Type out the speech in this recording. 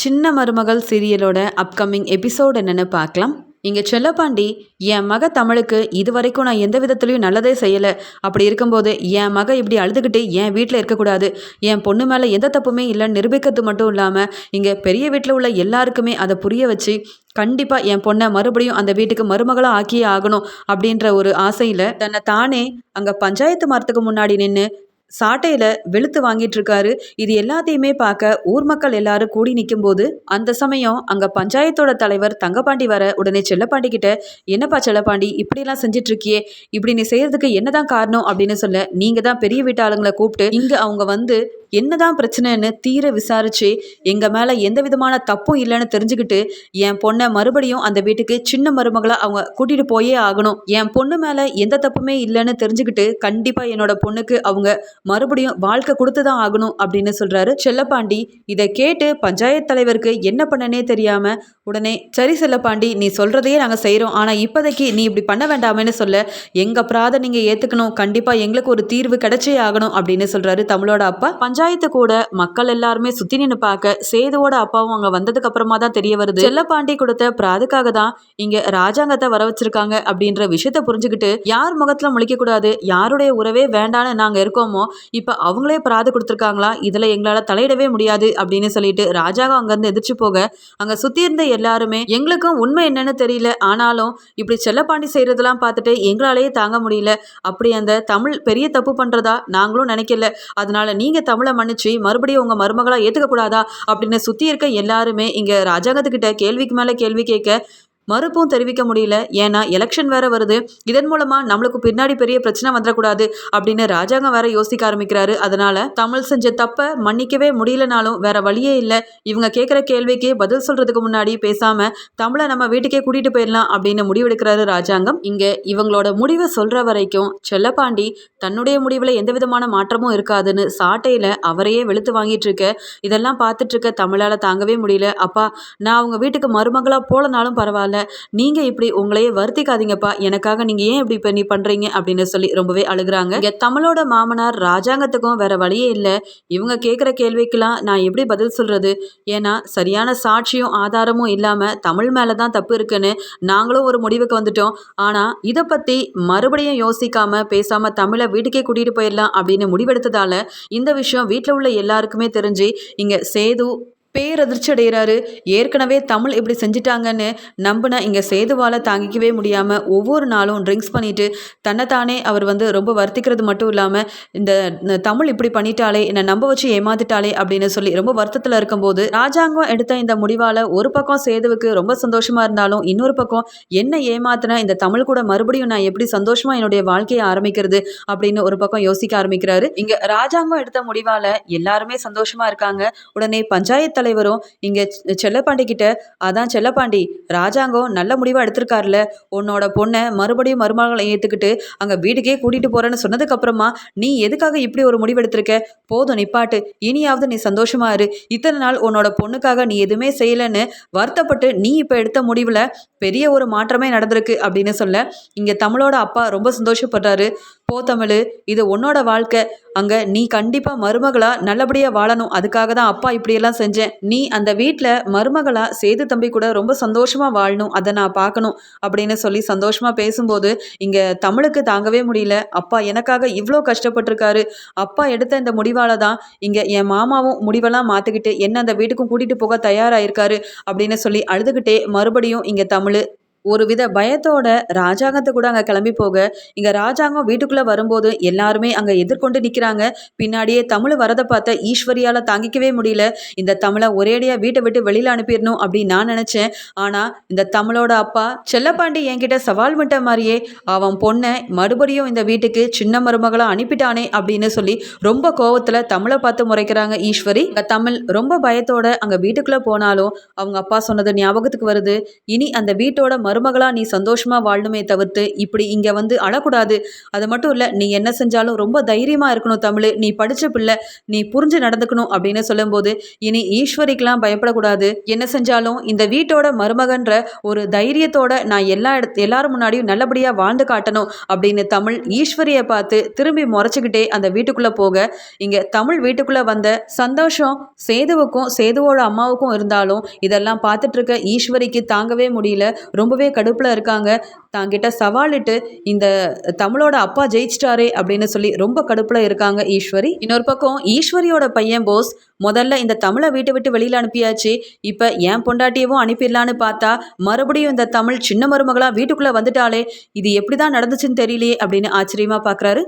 சின்ன மருமகள் சீரியலோட upcoming episode என்னென்னு பார்க்கலாம். இங்கே செல்லப்பாண்டி என் மக தமிழுக்கு இது வரைக்கும் நான் எந்த விதத்துலையும் நல்லதே செய்யலை. அப்படி இருக்கும்போது என் மக இப்படி அழுதுகிட்டு என் வீட்டில் இருக்கக்கூடாது. என் பொண்ணு மேலே எந்த தப்புமே இல்லைன்னு நிரூபிக்கிறது மட்டும் இல்லாமல் இங்கே பெரிய வீட்டில் உள்ள எல்லாருக்குமே அதை புரிய வச்சு கண்டிப்பாக என் பொண்ணை மறுபடியும் அந்த வீட்டுக்கு மருமகளாக ஆக்கியே ஆகணும் அப்படின்ற ஒரு ஆசையில் தன்னை தானே அங்கே பஞ்சாயத்து மரத்துக்கு முன்னாடி நின்று சாட்டையில் வெளுத்து வாங்கிட்டு இருக்காரு இது எல்லாத்தையுமே பார்க்க ஊர் மக்கள் எல்லாரும் கூடி நிற்கும் போது அந்த சமயம் அங்கே பஞ்சாயத்தோட தலைவர் தங்கப்பாண்டி வர உடனே செல்லப்பாண்டி கிட்ட என்னப்பா செல்லப்பாண்டி இப்படிலாம் செஞ்சுட்டு இருக்கியே இப்படி நீ செய்யறதுக்கு என்னதான் காரணம்? அப்படின்னு சொல்ல நீங்கள் தான் பெரிய வீட்டாளுங்களை கூப்பிட்டு இங்க அவங்க வந்து என்னதான் பிரச்சனைன்னு தீர விசாரிச்சு எங்கள் மேலே எந்த விதமான தப்பும் இல்லைன்னு தெரிஞ்சுக்கிட்டு என் பொண்ணை மறுபடியும் அந்த வீட்டுக்கு சின்ன மருமகளை அவங்க கூட்டிகிட்டு போயே ஆகணும். என் பொண்ணு மேலே எந்த தப்புமே இல்லைன்னு தெரிஞ்சுக்கிட்டு கண்டிப்பாக என்னோட பொண்ணுக்கு அவங்க மறுபடியும் வாழ்க்கை கொடுத்து தான் ஆகணும் அப்படின்னு சொல்கிறாரு செல்லப்பாண்டி. இதை கேட்டு பஞ்சாயத்து தலைவருக்கு என்ன பண்ணனே தெரியாமல் உடனே சரி செல்லப்பாண்டி நீ சொல்கிறதையே நாங்கள் செய்கிறோம் ஆனால் இப்போதைக்கு நீ இப்படி பண்ண வேண்டாமேன்னு சொல்ல எங்கள் பிராத நீங்கள் ஏற்றுக்கணும் கண்டிப்பாக எங்களுக்கு ஒரு தீர்வு கிடைச்சே ஆகணும் அப்படின்னு சொல்கிறாரு தமிழோட அப்பா. பஞ்சாயத்து கூட மக்கள் எல்லாருமே சுற்றி நின்று பார்க்க சேதுவோட அப்பாவும் அங்கே வந்ததுக்கு அப்புறமா தான் தெரிய வருது. செல்லப்பாண்டி கொடுத்த பிராதுக்காக தான் இங்கே ராஜாங்கத்தை வர வச்சிருக்காங்க அப்படின்ற விஷயத்த புரிஞ்சுக்கிட்டு யார் முகத்தில் முழிக்கக்கூடாது யாருடைய உறவே வேண்டான்னு நாங்கள் இருக்கோமோ இப்போ அவங்களே பிராது கொடுத்துருக்காங்களா இதில் எங்களால் தலையிடவே முடியாது அப்படின்னு சொல்லிட்டு ராஜாவும் அங்கேருந்து எதிர்த்து போக அங்கே சுற்றி இருந்த எல்லாருமே எங்களுக்கும் உண்மை என்னன்னு தெரியல ஆனாலும் இப்படி செல்லப்பாண்டி செய்கிறதெல்லாம் பார்த்துட்டு எங்களாலேயே தாங்க முடியல. அப்படி அந்த தமிழ் பெரிய தப்பு பண்ணுறதா நாங்களும் நினைக்கல. அதனால நீங்கள் தமிழை மன்னிச்சு மறுபடியும் உங்கள் மருமகளாக ஏற்றுக்கக்கூடாதா அப்படின்னு சுற்றி இருக்க எல்லாருமே இங்கே ராஜாங்கத்துக்கிட்ட கேள்விக்கு மேலே கேள்வி கேட்க மறுப்பும் தெரிவிக்க முடியல. ஏன்னா எலெக்ஷன் வேற வருது. இதன் மூலமா நம்மளுக்கு பின்னாடி பெரிய பிரச்சனை வந்துடக்கூடாது அப்படின்னு ராஜாங்கம் வேற யோசிக்க ஆரம்பிக்கிறாரு. அதனால தமிழ் செஞ்ச தப்ப மன்னிக்கவே முடியலனாலும் வேற வழியே இல்லை. இவங்க கேட்குற கேள்விக்கு பதில் சொல்றதுக்கு முன்னாடி பேசாம தமிழை நம்ம வீட்டுக்கே கூட்டிட்டு போயிடலாம் அப்படின்னு முடிவெடுக்கிறாரு ராஜாங்கம். இங்க இவங்களோட முடிவை சொல்ற வரைக்கும் செல்லப்பாண்டி தன்னுடைய முடிவில் எந்த விதமான மாற்றமும் இருக்காதுன்னு சாட்டையில அவரையே வெளுத்து வாங்கிட்டு இருக்க. இதெல்லாம் பார்த்துட்டு இருக்க தமிழால தாங்கவே முடியல. அப்பா நான் அவங்க வீட்டுக்கு மருமகளா போலனாலும் பரவாயில்ல. நீங்கள் இப்படி உங்களையே வருத்திக்காதீங்கப்பா. எனக்காக நீங்கள் ஏன் இப்படி பண்ணி பண்ணுறீங்க அப்படின்னு சொல்லி ரொம்பவே அழுகுறாங்க. இங்கே தமிழோட மாமனார் ராஜாங்கத்துக்கும் வேற வழியே இல்லை. இவங்க கேட்குற கேள்விக்கெல்லாம் நான் எப்படி பதில் சொல்கிறது ஏன்னா சரியான சாட்சியும் ஆதாரமும் இல்லாமல் தமிழ் மேலே தான் தப்பு இருக்குன்னு நாங்களும் ஒரு முடிவுக்கு வந்துட்டோம். ஆனால் இதை பற்றி மறுபடியும் யோசிக்காமல் பேசாமல் தமிழை வீட்டுக்கே கூட்டிகிட்டு போயிடலாம் அப்படின்னு முடிவெடுத்ததால இந்த விஷயம் வீட்டில் உள்ள எல்லாருக்குமே தெரிஞ்சு இங்கே சேது பேரதிர்ச்சி அடைகிறாரு ஏற்கனவே தமிழ் இப்படி செஞ்சிட்டாங்கன்னு நம்பின இங்கே சேதுவால் தாங்கிக்கவே முடியாமல் ஒவ்வொரு நாளும் ட்ரிங்க்ஸ் பண்ணிட்டு தன்னைத்தானே அவர் வந்து ரொம்ப வருத்திக்கிறது மட்டும் இல்லாமல் இந்த தமிழ் இப்படி பண்ணிட்டாலே என்னை நம்ப வச்சு ஏமாத்திட்டாலே அப்படின்னு சொல்லி ரொம்ப வருத்தத்தில் இருக்கும்போது ராஜாங்கம் எடுத்த இந்த முடிவால் ஒரு பக்கம் சேதுவுக்கு ரொம்ப சந்தோஷமாக இருந்தாலும் இன்னொரு பக்கம் என்ன ஏமாத்தினா இந்த தமிழ் கூட மறுபடியும் நான் எப்படி சந்தோஷமாக என்னுடைய வாழ்க்கையை ஆரம்பிக்கிறது அப்படின்னு ஒரு பக்கம் யோசிக்க ஆரம்பிக்கிறாரு. இங்கே ராஜாங்கம் எடுத்த முடிவால் எல்லாருமே சந்தோஷமாக இருக்காங்க. உடனே பஞ்சாயத்து தலைவரும் இங்கே செல்லப்பாண்டி கிட்ட அதான் செல்லப்பாண்டி ராஜாங்கம் நல்ல முடிவாக எடுத்திருக்காருல. உன்னோட பொண்ணை மறுபடியும் மருமகளை ஏற்றுக்கிட்டு அங்கே வீட்டுக்கே கூட்டிகிட்டு போகிறேன்னு சொன்னதுக்கப்புறமா நீ எதுக்காக இப்படி ஒரு முடிவு எடுத்திருக்க? போதும் நிப்பாட்டு. இனியாவது நீ சந்தோஷமா இரு. இத்தனை நாள் உன்னோட பொண்ணுக்காக நீ எதுவுமே செய்யலைன்னு வருத்தப்பட்டு நீ இப்போ எடுத்த முடிவில் பெரிய ஒரு மாற்றமே நடந்திருக்கு அப்படின்னு சொல்ல இங்கே தமிழோட அப்பா ரொம்ப சந்தோஷப்படுறாரு. போ தமிழ் இது உன்னோட வாழ்க்கை. அங்கே நீ கண்டிப்பாக மருமகளாக நல்லபடியாக வாழணும். அதுக்காக தான் அப்பா இப்படியெல்லாம் செஞ்சேன். நீ அந்த வீட்டில் மருமகளாக சேது தம்பி கூட ரொம்ப சந்தோஷமாக வாழணும். அதை நான் பார்க்கணும் அப்படின்னு சொல்லி சந்தோஷமாக பேசும்போது இங்கே தமிழுக்கு தாங்கவே முடியல. அப்பா எனக்காக இவ்வளோ கஷ்டப்பட்டிருக்காரு. அப்பா எடுத்த இந்த முடிவால் தான் இங்கே என் மாமாவும் முடிவெல்லாம் மாற்றிக்கிட்டு என்ன அந்த வீட்டுக்கும் கூட்டிகிட்டு போக தயாராகிருக்காரு அப்படின்னு சொல்லி அழுதுகிட்டே மறுபடியும் இங்கே தமிழ் ஒரு வித பயத்தோட ராஜாங்கத்தை கூட அங்கே கிளம்பி போக இங்கே ராஜாங்கம் வீட்டுக்குள்ளே வரும்போது எல்லாருமே அங்கே எதிர்கொண்டு நிற்கிறாங்க பின்னாடியே தமிழ் வரதை பார்த்த ஈஸ்வரியால் தாங்கிக்கவே முடியல. இந்த தமிழை ஒரேடியாக வீட்டை விட்டு வெளியில் அனுப்பிடணும் அப்படின்னு நான் நினச்சேன். ஆனால் இந்த தமிழோட அப்பா செல்லப்பாண்டி என்கிட்ட சவால் விட்ட மாதிரியே அவன் பொண்ணை மறுபடியும் இந்த வீட்டுக்கு சின்ன மருமகளாக அனுப்பிட்டானே அப்படின்னு சொல்லி ரொம்ப கோவத்தில் தமிழை பார்த்து முறைக்கிறாங்க ஈஸ்வரி. தமிழ் ரொம்ப பயத்தோட அங்கே வீட்டுக்குள்ளே போனாலும் அவங்க அப்பா சொன்னது ஞாபகத்துக்கு வருது. இனி அந்த வீட்டோட மரும மருமகளாக நீ சந்தோஷமாக வாழணுமே தவிர்த்து இப்படி இங்கே வந்து அழக்கூடாது. அது மட்டும் இல்லை நீ என்ன செஞ்சாலும் ரொம்ப தைரியமாக இருக்கணும் தமிழ். நீ படித்த பிள்ளை நீ புரிஞ்சு நடந்துக்கணும் அப்படின்னு சொல்லும்போது இனி ஈஸ்வரிக்கெலாம் பயப்படக்கூடாது. என்ன செஞ்சாலும் இந்த வீட்டோட மருமகன்ற ஒரு தைரியத்தோட நான் எல்லா இடத்து எல்லாரும் முன்னாடியும் நல்லபடியாக வாழ்ந்து காட்டணும் அப்படின்னு தமிழ் ஈஸ்வரியை பார்த்து திரும்பி முறைச்சிக்கிட்டே அந்த வீட்டுக்குள்ளே போக. இங்கே தமிழ் வீட்டுக்குள்ளே வந்த சந்தோஷம் சேதுவுக்கும் சேதுவோட அம்மாவுக்கும் இருந்தாலும் இதெல்லாம் பார்த்துட்டு இருக்க ஈஸ்வரிக்கு தாங்கவே முடியல. ரொம்பவே ரொம்பவே கடுப்பில் இருக்காங்க. தாங்கிட்ட சவாலிட்டு இந்த தமிழோட அப்பா ஜெயிச்சிட்டாரே அப்படின்னு சொல்லி ரொம்ப கடுப்பில் இருக்காங்க ஈஸ்வரி. இன்னொரு பக்கம் ஈஸ்வரியோட பையன் போஸ் முதல்ல இந்த தமிழை வீட்டை விட்டு வெளியில் அனுப்பியாச்சு. இப்போ என் பொண்டாட்டியவும் அனுப்பிடலான்னு பார்த்தா மறுபடியும் இந்த தமிழ் சின்ன மருமகளாக வீட்டுக்குள்ளே வந்துட்டாலே இது எப்படி தான் நடந்துச்சுன்னு தெரியலையே அப்படின்னு ஆச்சரியமாக பார்க்குறாரு